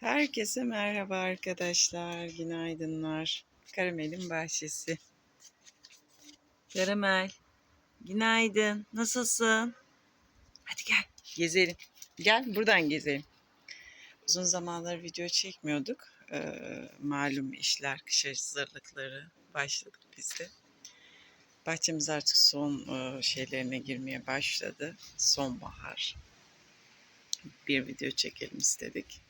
Herkese merhaba arkadaşlar. Günaydınlar. Karamel'in bahçesi. Karamel. Günaydın. Nasılsın? Hadi gel. Gezelim. Gel buradan gezelim. Uzun zamandır video çekmiyorduk. Ee, malum işler, kış hazırlıkları başladık biz. Bahçemiz artık son e, şeylerine girmeye başladı. Sonbahar. Bir video çekelim istedik.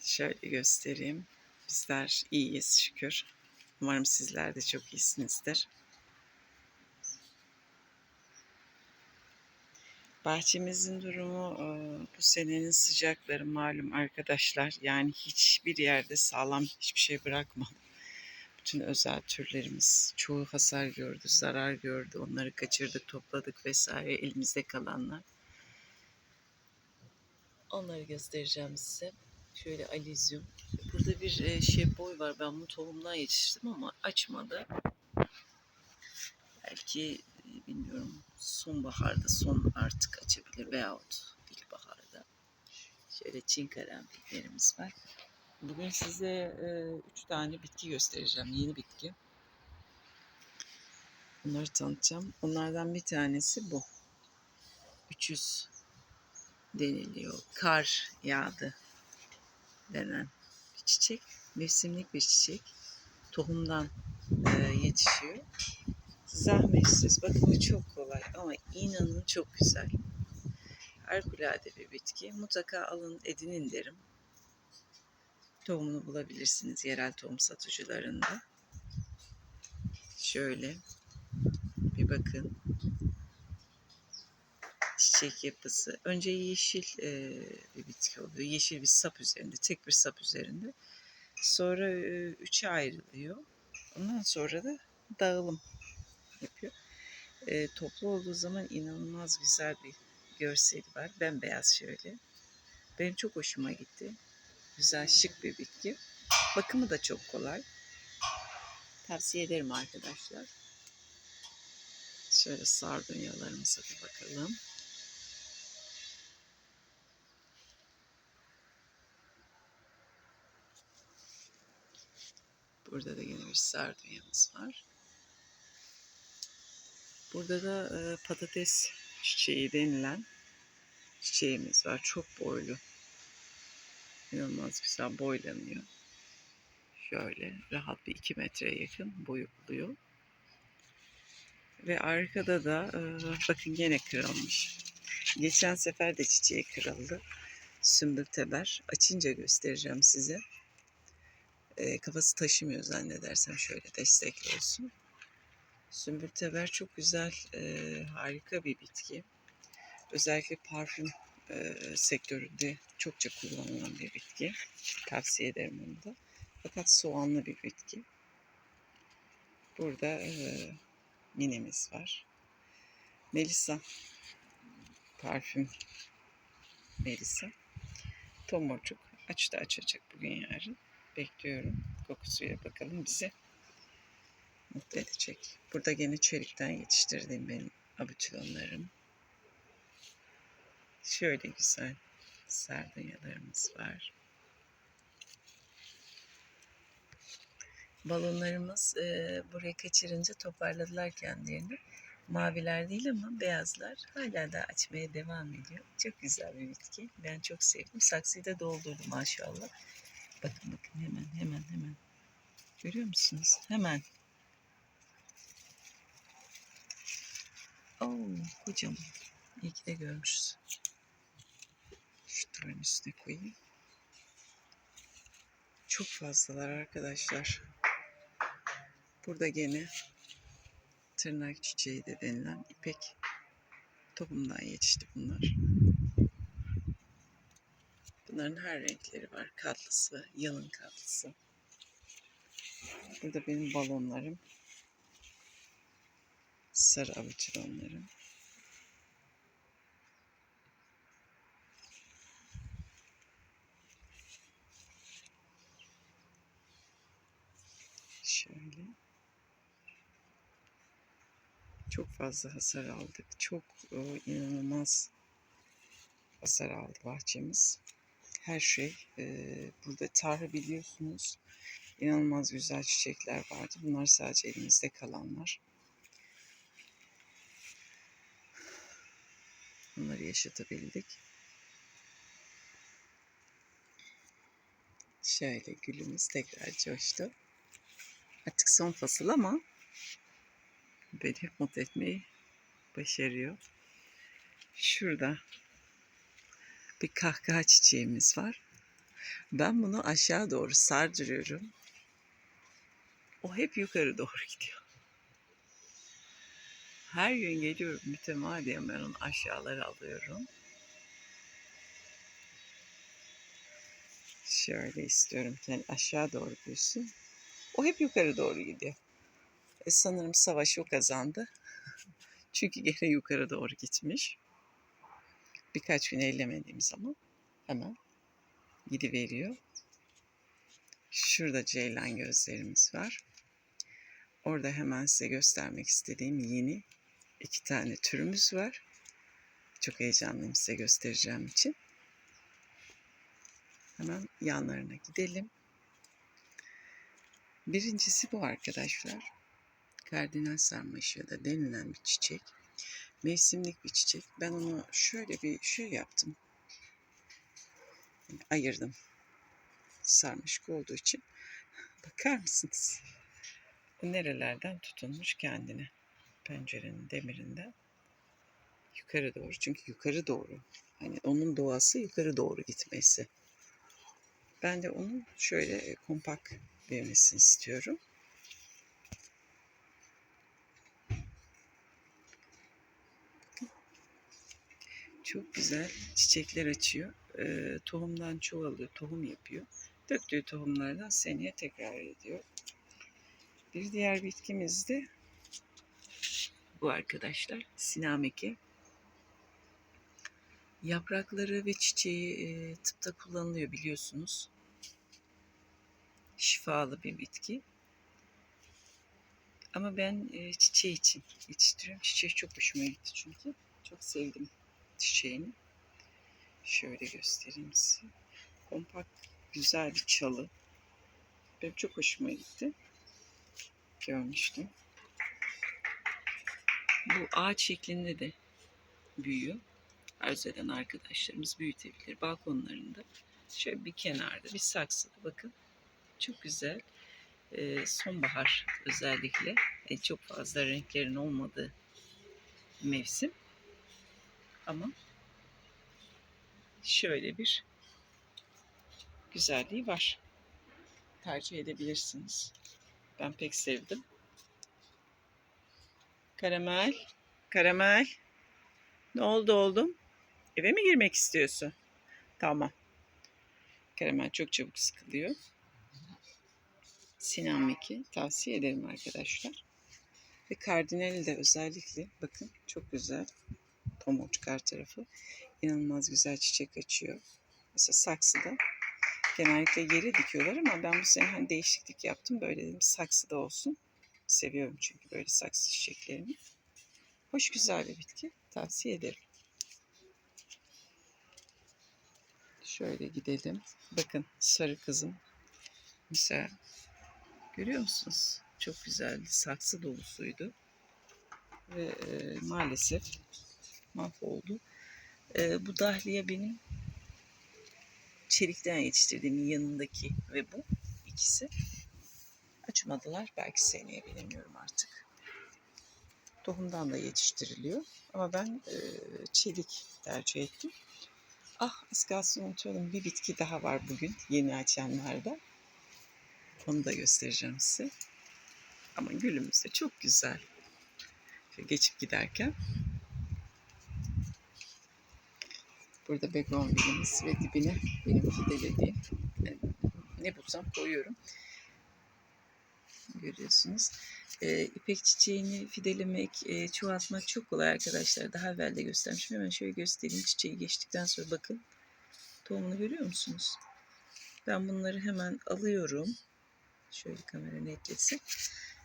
Şöyle göstereyim. Bizler iyiyiz şükür. Umarım sizler de çok iyisinizdir. Bahçemizin durumu e, bu senenin sıcakları malum arkadaşlar. Yani hiçbir yerde sağlam hiçbir şey bırakmadı. Bütün özel türlerimiz çoğu hasar gördü, zarar gördü. Onları kaçırdık, topladık vesaire elimizde kalanlar. Onları göstereceğim size. Şöyle alizyum. Burada bir e, şey boy var. Ben bu tohumdan yetiştirdim ama açmadı. Belki e, bilmiyorum sonbaharda son artık açabilir veyahut ilkbaharda. Şöyle çin karanfillerimiz var. Bugün size e, üç tane bitki göstereceğim. Yeni bitki. Bunları tanıtacağım. Onlardan bir tanesi bu. 300 deniliyor. Kar yağdı denen bir çiçek. Mevsimlik bir çiçek. Tohumdan e, yetişiyor. Zahmetsiz. Bakımı çok kolay ama inanın çok güzel. Harikulade bir bitki. Mutlaka alın edinin derim. Tohumunu bulabilirsiniz yerel tohum satıcılarında. Şöyle bir bakın. Çiçek yapısı. Önce yeşil e, bir bitki oluyor. Yeşil bir sap üzerinde, tek bir sap üzerinde. Sonra e, üçe ayrılıyor. Ondan sonra da dağılım yapıyor. E, toplu olduğu zaman inanılmaz güzel bir görseli var. Bembeyaz şöyle. Benim çok hoşuma gitti. Güzel, şık bir bitki. Bakımı da çok kolay. Tavsiye ederim arkadaşlar. Şöyle sardunyalarımıza bir bakalım. Burada da yine bir sardunyamız var. Burada da e, patates çiçeği denilen çiçeğimiz var. Çok boylu. İnanılmaz güzel boylanıyor. Şöyle rahat bir 2 metreye yakın boyu buluyor. Ve arkada da e, bakın yine kırılmış. Geçen sefer de çiçeği kırıldı. Sümbül teber. Açınca göstereceğim size. E, kafası taşımıyor zannedersem şöyle destekli olsun. Sümbül çok güzel, e, harika bir bitki. Özellikle parfüm e, sektöründe çokça kullanılan bir bitki. Tavsiye ederim onu da. Fakat soğanlı bir bitki. Burada e, minemiz var. Melisa parfüm Melisa. Tomurcuk açtı açacak bugün yarın. Bekliyorum. Kokusuyla bakalım bizi mutlu edecek. Burada gene çelikten yetiştirdiğim benim abitülonlarım. Şöyle güzel sardunyalarımız var. Balonlarımız e, buraya kaçırınca toparladılar kendilerini. Maviler değil ama beyazlar hala da açmaya devam ediyor. Çok güzel bir bitki. Ben çok sevdim. Saksıyı da doldurdum maşallah. Bakın bakın hemen hemen hemen. Görüyor musunuz? Hemen. Oo, kocaman. İyi ki de görmüşüz. Şu tane üstüne koyayım. Çok fazlalar arkadaşlar. Burada gene tırnak çiçeği de denilen ipek tohumdan yetişti bunlar. Bunların her renkleri var. Katlısı, yalın katlısı. Burada benim balonlarım. Sarı avuçronlarım. Şöyle. Çok fazla hasar aldık. Çok e, inanılmaz hasar aldı bahçemiz. Her şey. Burada tarhı biliyorsunuz. İnanılmaz güzel çiçekler vardı. Bunlar sadece elimizde kalanlar. Bunları yaşatabildik. Şöyle gülümüz tekrar coştu. Artık son fasıl ama beni hep mutlu etmeyi başarıyor. Şurada bir kahkaha çiçeğimiz var. Ben bunu aşağı doğru sardırıyorum. O hep yukarı doğru gidiyor. Her gün geliyorum mütemadiyen ben onu aşağılara alıyorum. Şöyle istiyorum ki yani aşağı doğru büyüsün. O hep yukarı doğru gidiyor. E sanırım savaş o kazandı. Çünkü gene yukarı doğru gitmiş. Birkaç gün ellemediğim zaman hemen gidiveriyor. Şurada ceylan gözlerimiz var. Orada hemen size göstermek istediğim yeni iki tane türümüz var. Çok heyecanlıyım size göstereceğim için. Hemen yanlarına gidelim. Birincisi bu arkadaşlar. Kardinal sarmaşığı da denilen bir çiçek. Mevsimlik bir çiçek. Ben onu şöyle bir şey yaptım. Ayırdım. Sarmaşık olduğu için. Bakar mısınız? Nerelerden tutunmuş kendine. Pencerenin demirinden. Yukarı doğru. Çünkü yukarı doğru. Hani onun doğası yukarı doğru gitmesi. Ben de onun şöyle kompak vermesini istiyorum. Çok güzel çiçekler açıyor. Ee, tohumdan çoğalıyor, tohum yapıyor. Döktüğü tohumlardan seneye tekrar ediyor. Bir diğer bitkimiz de bu arkadaşlar. Sinameki. Yaprakları ve çiçeği e, tıpta kullanılıyor biliyorsunuz. Şifalı bir bitki. Ama ben e, çiçeği için yetiştiriyorum. Çiçeği çok hoşuma gitti çünkü. Çok sevdim çiçeğini. Şöyle göstereyim size. Kompakt, güzel bir çalı. Benim çok hoşuma gitti. Görmüştüm. Bu ağaç şeklinde de büyüyor. Arzu arkadaşlarımız büyütebilir. Balkonlarında şöyle bir kenarda bir saksıda bakın. Çok güzel. Ee, sonbahar özellikle e, çok fazla renklerin olmadığı mevsim. Ama şöyle bir güzelliği var. Tercih edebilirsiniz. Ben pek sevdim. Karamel, karamel. Ne oldu oğlum? Eve mi girmek istiyorsun? Tamam. Karamel çok çabuk sıkılıyor. Sinan Meki tavsiye ederim arkadaşlar. Ve kardinali de özellikle bakın çok güzel. Tomurcuklar tarafı. inanılmaz güzel çiçek açıyor. Mesela saksıda genellikle yere dikiyorlar ama ben bu sene hani değişiklik yaptım. Böyle dedim saksıda olsun. Seviyorum çünkü böyle saksı çiçeklerini. Hoş güzel bir bitki. Tavsiye ederim. Şöyle gidelim. Bakın sarı kızım. Mesela görüyor musunuz? Çok güzeldi. Saksı dolusuydu. Ve e, maalesef mahvoldu. E, bu dahliye benim çelikten yetiştirdiğimin yanındaki ve bu ikisi açmadılar. Belki seneye bilemiyorum artık. Tohumdan da yetiştiriliyor. Ama ben e, çelik tercih ettim. Ah az kalsın unutuyordum. Bir bitki daha var bugün yeni açanlarda. Onu da göstereceğim size. Ama gülümüz de çok güzel. Geçip giderken. Burada begonvilimiz ve dibine benim fidelediğim yani ne bulsam koyuyorum. Görüyorsunuz. Ee, ipek çiçeğini fidelemek, e, çoğaltmak çok kolay arkadaşlar. Daha evvel de göstermişim. Hemen şöyle göstereyim. Çiçeği geçtikten sonra bakın. Tohumunu görüyor musunuz? Ben bunları hemen alıyorum. Şöyle kamera netlesin.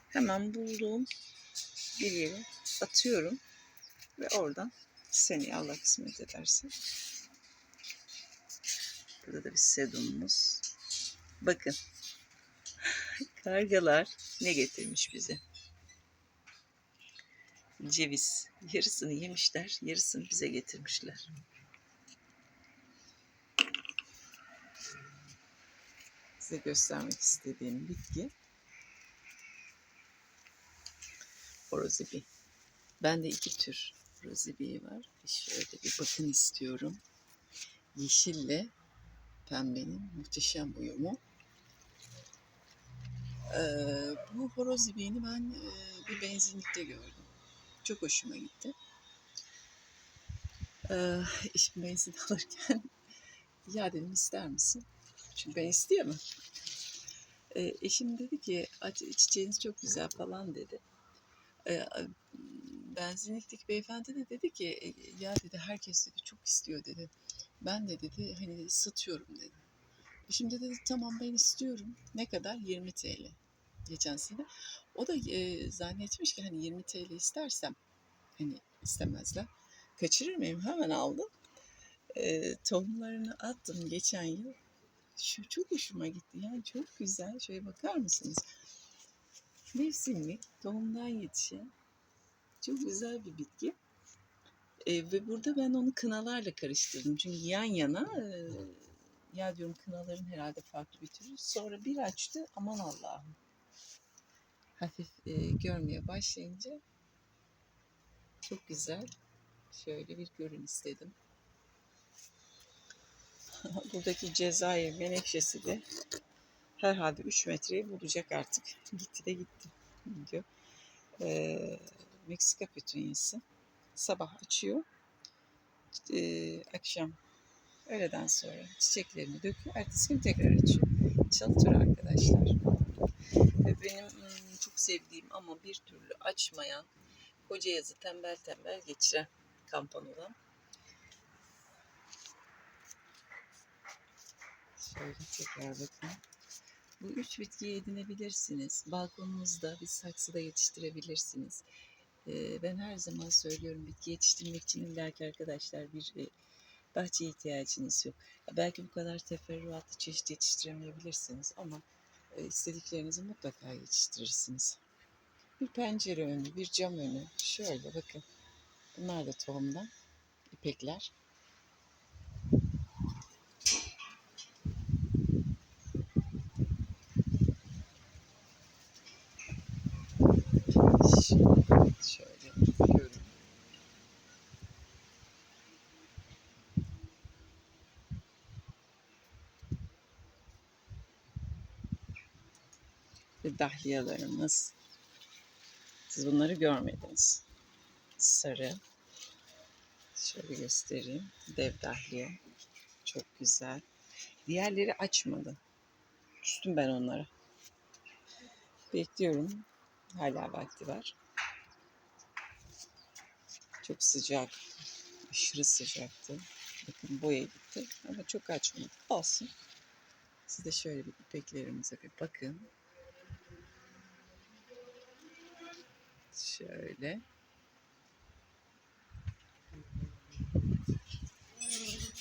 Hemen bulduğum bir yere atıyorum. Ve oradan seneye Allah kısmet ederse Burada da bir sedumumuz. Bakın. Kargalar ne getirmiş bize? Ceviz. Yarısını yemişler, yarısını bize getirmişler. Size göstermek istediğim bitki Horozibi. Bende iki tür Horozibi var. Şöyle bir bakın istiyorum. Yeşille pembenin muhteşem uyumu. Ee, bu horoz ibiğini ben e, bir benzinlikte gördüm. Çok hoşuma gitti. Ee, eşim benzin alırken ya dedim ister misin? Çünkü ben isteyemem. Ee, eşim dedi ki "Ac- çiçeğiniz çok güzel falan dedi. Ee, benzinlikteki beyefendi de dedi ki "E, ya dedi herkes dedi çok istiyor dedi. Ben de dedi hani satıyorum dedi. Eşim de dedi tamam ben istiyorum. Ne kadar? 20 TL. Geçen sene. O da e, zannetmiş ki hani 20 TL istersem hani istemezler. Kaçırır mıyım? Hemen aldım. E, tohumlarını attım geçen yıl. Şu çok hoşuma gitti. Yani çok güzel. Şöyle bakar mısınız? Mevsimlik tohumdan yetişen çok güzel bir bitki. E, ve burada ben onu kınalarla karıştırdım. Çünkü yan yana e, ya diyorum kınaların herhalde farklı bir türü. Sonra bir açtı aman Allah'ım. Hafif e, görmeye başlayınca çok güzel. Şöyle bir görün istedim. Buradaki Cezayir menekşesi de herhalde 3 metreyi bulacak artık. Gitti de gitti diyor. Ee, Meksika petunyası. Sabah açıyor. Ee, akşam öğleden sonra çiçeklerini döküyor. Ertesi gün tekrar açıyor. Çalıtır arkadaşlar. Ve benim çok sevdiğim ama bir türlü açmayan koca yazı tembel tembel geçiren kampanola. Şöyle tekrar bakın. Bu üç bitkiyi edinebilirsiniz. Balkonunuzda bir saksıda yetiştirebilirsiniz. Ben her zaman söylüyorum bitki yetiştirmek için illaki arkadaşlar bir e, bahçeye ihtiyacınız yok. Belki bu kadar teferruatlı çeşit yetiştiremeyebilirsiniz ama istediklerinizi mutlaka yetiştirirsiniz. Bir pencere önü, bir cam önü. Şöyle bakın. Bunlar da tohumdan. ipekler. Şöyle. Ve dahliyalarımız. Siz bunları görmediniz. Sarı. Şöyle göstereyim. Dev dahliye. Çok güzel. Diğerleri açmadı. Küstüm ben onlara. Bekliyorum. Hala vakti var. Çok sıcak. Aşırı sıcaktı. Bakın boya gitti. Ama çok açmadı. Olsun. Siz de şöyle bir ipeklerimize bir bakın. Şöyle.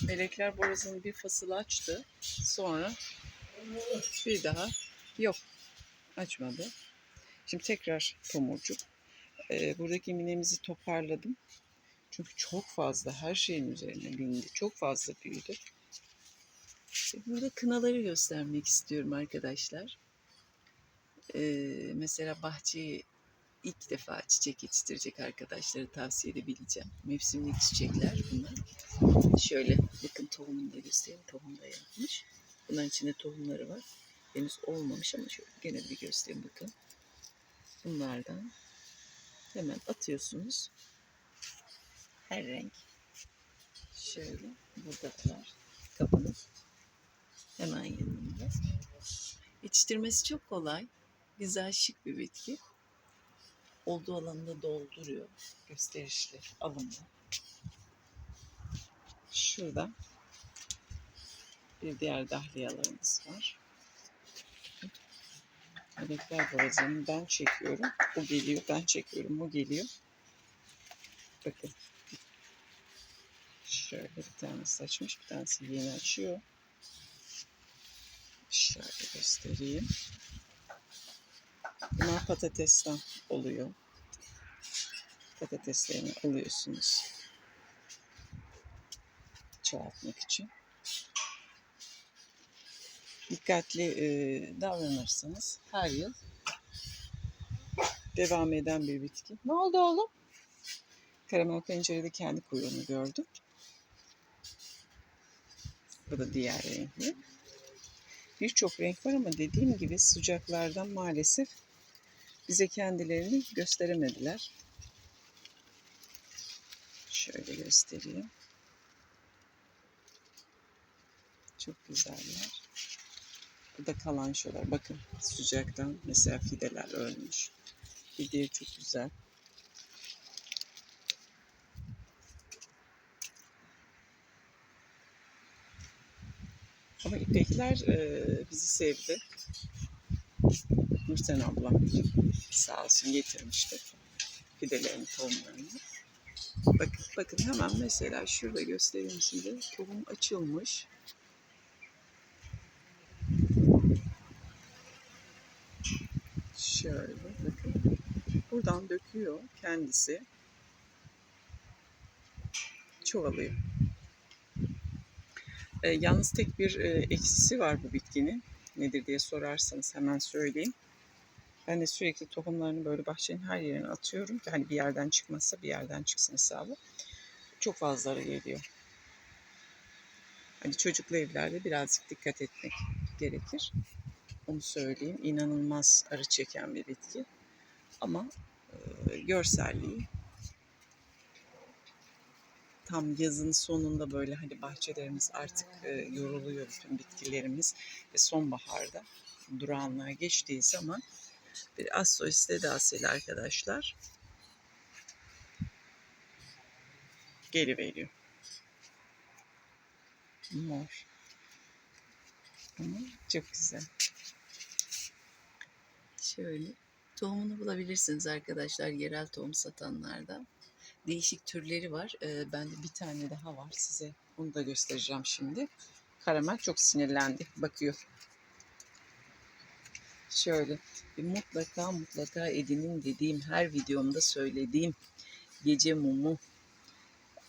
Melekler borazanı bir fasıl açtı. Sonra bir daha yok. Açmadı. Şimdi tekrar tomurcuk. Ee, buradaki minemizi toparladım. Çünkü çok fazla her şeyin üzerine bindi. Çok fazla büyüdü. E, Burada kınaları göstermek istiyorum arkadaşlar. Ee, mesela bahçeyi ilk defa çiçek yetiştirecek arkadaşları tavsiye edebileceğim. Mevsimlik çiçekler bunlar. Şöyle bakın tohumunu da göstereyim. Tohum da yapmış. Bunların içinde tohumları var. Henüz olmamış ama şöyle gene bir göstereyim bakın. Bunlardan hemen atıyorsunuz. Her renk. Şöyle burada var. Kapının hemen yanında. Yetiştirmesi çok kolay. Güzel şık bir bitki. Olduğu alanında dolduruyor. Gösterişli, alımlı. Şurada bir diğer dahliyalarımız var. Melekler borazanı ben çekiyorum. O geliyor. Ben çekiyorum. O geliyor. Bakın. Şöyle bir tanesi açmış. Bir tanesi yeni açıyor. Şöyle göstereyim. Bunlar patatesten oluyor. Patateslerini alıyorsunuz. Çoğaltmak için. Dikkatli e, davranırsanız her yıl devam eden bir bitki. Ne oldu oğlum? Karamel pencerede kendi kuyruğunu gördüm. Bu da diğer renkli. Birçok renk var ama dediğim gibi sıcaklardan maalesef bize kendilerini gösteremediler. Şöyle göstereyim. Çok güzeller. Bu da kalançolar. Bakın sıcaktan mesela fideler ölmüş. Fidye çok güzel. Ama ipekler e, bizi sevdi. Nurten ablam sağ olsun getirmişti fidelerin tohumlarını. Bakın, bakın hemen mesela şurada göstereyim size. Tohum açılmış. Şöyle bakın. Buradan döküyor kendisi. Çoğalıyor. E, yalnız tek bir e, eksisi var bu bitkinin. Nedir diye sorarsanız hemen söyleyeyim. Ben de sürekli tohumlarını böyle bahçenin her yerine atıyorum. Yani bir yerden çıkmazsa bir yerden çıksın hesabı. Çok fazlaları geliyor. Hani çocuklu evlerde birazcık dikkat etmek gerekir. Onu söyleyeyim. İnanılmaz arı çeken bir bitki. Ama e, görselliği tam yazın sonunda böyle hani bahçelerimiz artık e, yoruluyor bütün bitkilerimiz ve sonbaharda durağanlığa geçtiği zaman bir astrois edasıyla arkadaşlar geliveriyor. Mor. Ama çok güzel. Şöyle tohumunu bulabilirsiniz arkadaşlar yerel tohum satanlarda. Değişik türleri var. Ee, bende bir tane daha var size. Onu da göstereceğim şimdi. Karamel çok sinirlendi. Bakıyor. Şöyle bir mutlaka mutlaka edinin dediğim her videomda söylediğim gece mumu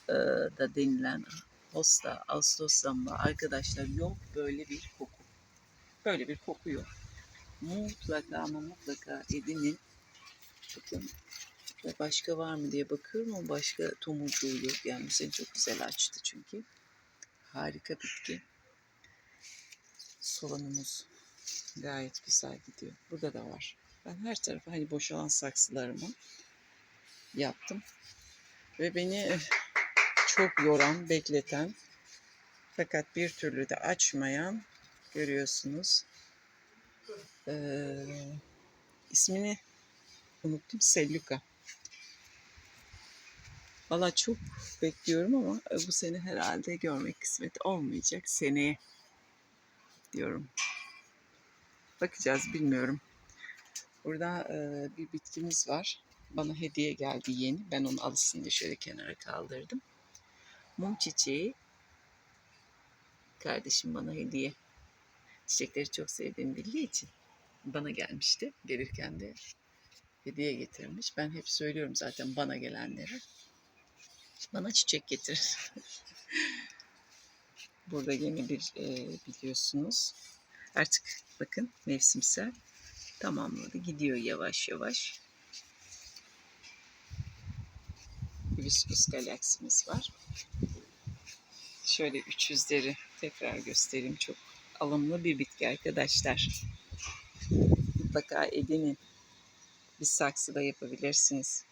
e, da denilen hosta, Ağustos zamba arkadaşlar yok böyle bir koku. Böyle bir koku yok. Mutlaka ama mutlaka edinin. Bakın başka var mı diye bakıyorum ama başka tomurcuğu yok. Yani seni çok güzel açtı çünkü. Harika bitki. Soğanımız gayet güzel gidiyor. Burada da var. Ben her tarafa hani boşalan saksılarımı yaptım. Ve beni çok yoran, bekleten fakat bir türlü de açmayan görüyorsunuz. Ee, ismini unuttum. Selluka. Valla çok bekliyorum ama bu sene herhalde görmek kısmet olmayacak. Seneye diyorum. Bakacağız bilmiyorum. Burada e, bir bitkimiz var. Bana hediye geldi yeni. Ben onu alışsın diye şöyle kenara kaldırdım. Mum çiçeği. Kardeşim bana hediye. Çiçekleri çok sevdiğimi bildiği için bana gelmişti. Gelirken de hediye getirmiş. Ben hep söylüyorum zaten bana gelenlere. Bana çiçek getirir. Burada yeni bir e, biliyorsunuz. Artık bakın mevsimsel tamamladı. Gidiyor yavaş yavaş. Hibiscus galaksimiz var. Şöyle 300'leri tekrar göstereyim. Çok alımlı bir bitki arkadaşlar. Mutlaka edinin. Bir saksı da yapabilirsiniz.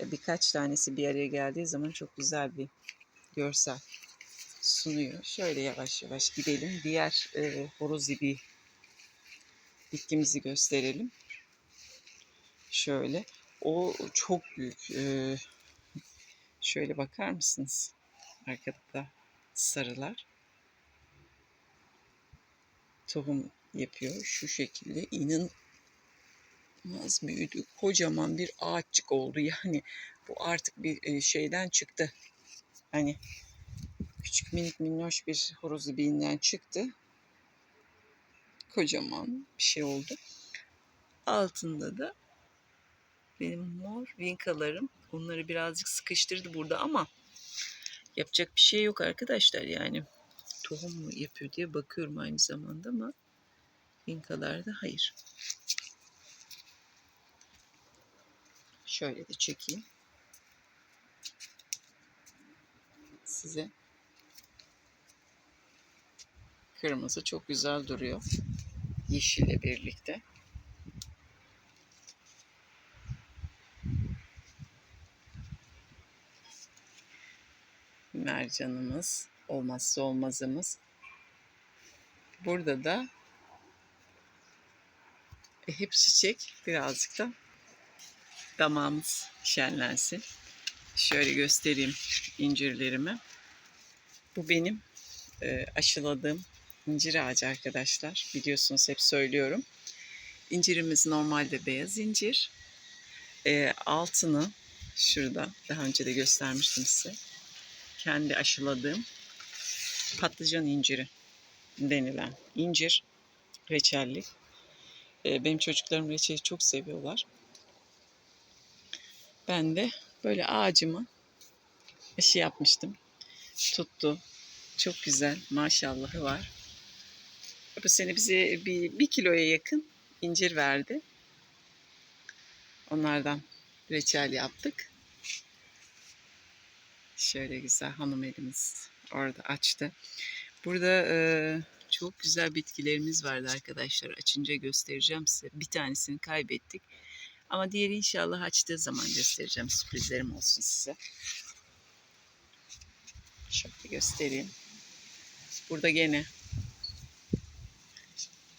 Birkaç tanesi bir araya geldiği zaman çok güzel bir görsel sunuyor. Şöyle yavaş yavaş gidelim. Diğer e, horoz ibi bitkimizi gösterelim. Şöyle. O çok büyük. E, şöyle bakar mısınız? Arkada sarılar. Tohum yapıyor. Şu şekilde inanılmaz büyüdü. Kocaman bir ağaççık oldu. Yani bu artık bir şeyden çıktı. Hani küçük minik minnoş bir horoz ibiğinden çıktı. kocaman bir şey oldu. Altında da benim mor vinkalarım. Onları birazcık sıkıştırdı burada ama yapacak bir şey yok arkadaşlar yani. Tohum mu yapıyor diye bakıyorum aynı zamanda ama vinkalarda hayır. Şöyle de çekeyim. Size. Kırmızı çok güzel duruyor. Yeşille birlikte. Mercanımız, olmazsa olmazımız. Burada da hep çiçek, birazcık da damağımız şenlensin. Şöyle göstereyim incirlerimi. Bu benim e, aşıladığım incir ağacı arkadaşlar. Biliyorsunuz hep söylüyorum. İncirimiz normalde beyaz incir. E, altını şurada daha önce de göstermiştim size. Kendi aşıladığım patlıcan inciri denilen incir reçelli. E, benim çocuklarım reçeli çok seviyorlar. Ben de böyle ağacımı aşı yapmıştım. Tuttu. Çok güzel. Maşallahı var. Bu sene bize bir, bir kiloya yakın incir verdi. Onlardan reçel yaptık. Şöyle güzel hanım elimiz orada açtı. Burada e, çok güzel bitkilerimiz vardı arkadaşlar. Açınca göstereceğim size. Bir tanesini kaybettik. Ama diğeri inşallah açtığı zaman göstereceğim. Sürprizlerim olsun size. Şöyle göstereyim. Burada gene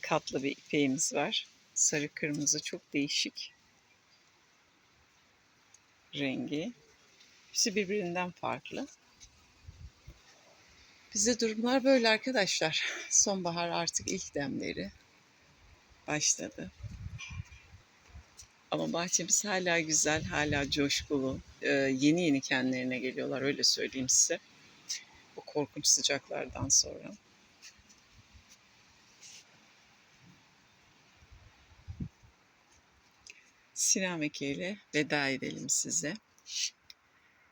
katlı bir ipeğimiz var. Sarı kırmızı çok değişik rengi. Hepsi birbirinden farklı. Bizde durumlar böyle arkadaşlar. Sonbahar artık ilk demleri başladı. Ama bahçemiz hala güzel, hala coşkulu. Ee, yeni yeni kendilerine geliyorlar öyle söyleyeyim size. Bu korkunç sıcaklardan sonra. Sinameke ile veda edelim size.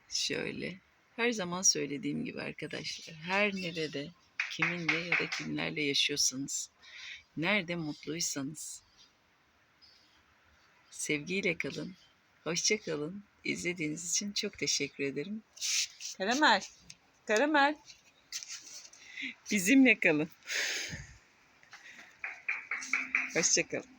Şöyle. Her zaman söylediğim gibi arkadaşlar. Her nerede, kiminle ya da kimlerle yaşıyorsanız, nerede mutluysanız, sevgiyle kalın. Hoşça kalın. İzlediğiniz için çok teşekkür ederim. Karamel. Karamel. Bizimle kalın. Hoşça kalın.